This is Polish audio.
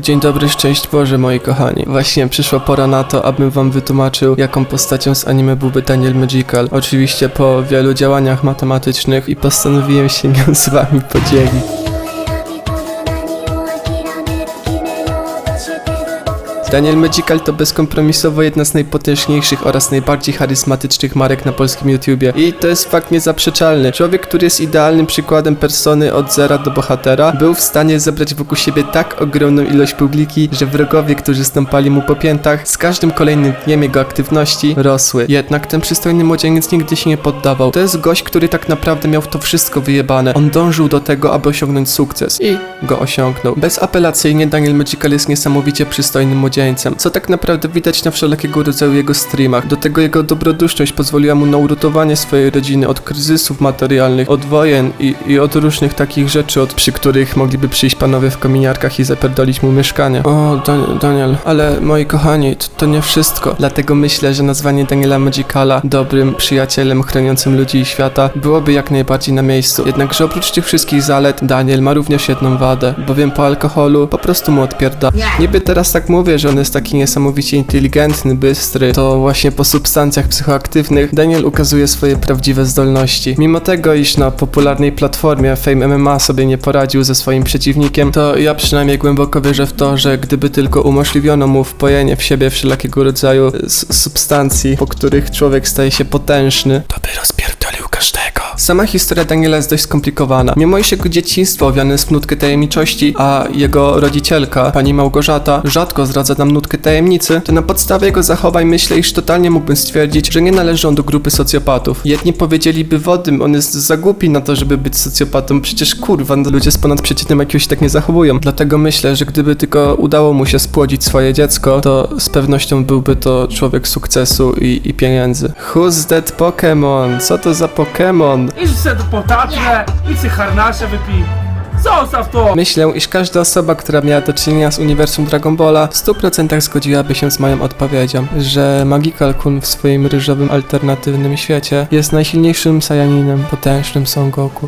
Dzień dobry, szczęść Boże moi kochani. Właśnie przyszła pora na to, abym wam wytłumaczył, jaką postacią z anime byłby Daniel Magical. Oczywiście po wielu działaniach matematycznych i postanowiłem się nią z wami podzielić. Daniel Magical to bezkompromisowo jedna z najpotężniejszych oraz najbardziej charyzmatycznych marek na polskim YouTubie. I to jest fakt niezaprzeczalny. Człowiek, który jest idealnym przykładem persony od zera do bohatera, był w stanie zebrać wokół siebie tak ogromną ilość publiki, że wrogowie, którzy stąpali mu po piętach, z każdym kolejnym dniem jego aktywności rosły. Jednak ten przystojny młodzieniec nigdy się nie poddawał. To jest gość, który tak naprawdę miał to wszystko wyjebane. On dążył do tego, aby osiągnąć sukces i go osiągnął. Bezapelacyjnie Daniel Magical jest niesamowicie przystojnym młodzieńcem, co tak naprawdę widać na wszelkiego rodzaju jego streamach. Do tego jego dobroduszność pozwoliła mu na uratowanie swojej rodziny od kryzysów materialnych, od wojen i, i od różnych takich rzeczy, od, przy których mogliby przyjść panowie w kominiarkach i zapierdolić mu mieszkanie. O, Dan- Daniel, ale moi kochani, to, to nie wszystko. Dlatego myślę, że nazwanie Daniela Magicala dobrym przyjacielem chroniącym ludzi i świata byłoby jak najbardziej na miejscu. Jednakże oprócz tych wszystkich zalet, Daniel ma również jedną wadę, bowiem po alkoholu po prostu mu odpierda. Niby teraz tak mówię, że on jest taki niesamowicie inteligentny, bystry, to właśnie po substancjach psychoaktywnych Daniel ukazuje swoje prawdziwe zdolności. Mimo tego, iż na popularnej platformie Fame MMA sobie nie poradził ze swoim przeciwnikiem, to ja przynajmniej głęboko wierzę w to, że gdyby tylko umożliwiono mu wpojenie w siebie wszelkiego rodzaju substancji, po których człowiek staje się potężny, to by rozpierdolił każdego. Sama historia Daniela jest dość skomplikowana. Mimo iż jego dzieciństwo owiane jest nutkę tajemniczości, a jego rodzicielka, pani Małgorzata, rzadko zdradza nam nutkę tajemnicy, to na podstawie jego zachowań myślę, iż totalnie mógłbym stwierdzić, że nie należy on do grupy socjopatów. Jedni powiedzieliby wodym, on jest za głupi na to, żeby być socjopatą, przecież kurwa, no, ludzie z ponadprzeciętnym jakiegoś tak nie zachowują. Dlatego myślę, że gdyby tylko udało mu się spłodzić swoje dziecko, to z pewnością byłby to człowiek sukcesu i, i pieniędzy. Who's that Pokémon? Co to za Pokémon? Idź se potaczne, idź se harnasze wypij. Zostaw to! Myślę, iż każda osoba, która miała do czynienia z uniwersum Dragon Balla, w 100% zgodziłaby się z moją odpowiedzią, że Magical Kun w swoim ryżowym alternatywnym świecie jest najsilniejszym Saiyaninem, potężnym Son Goku.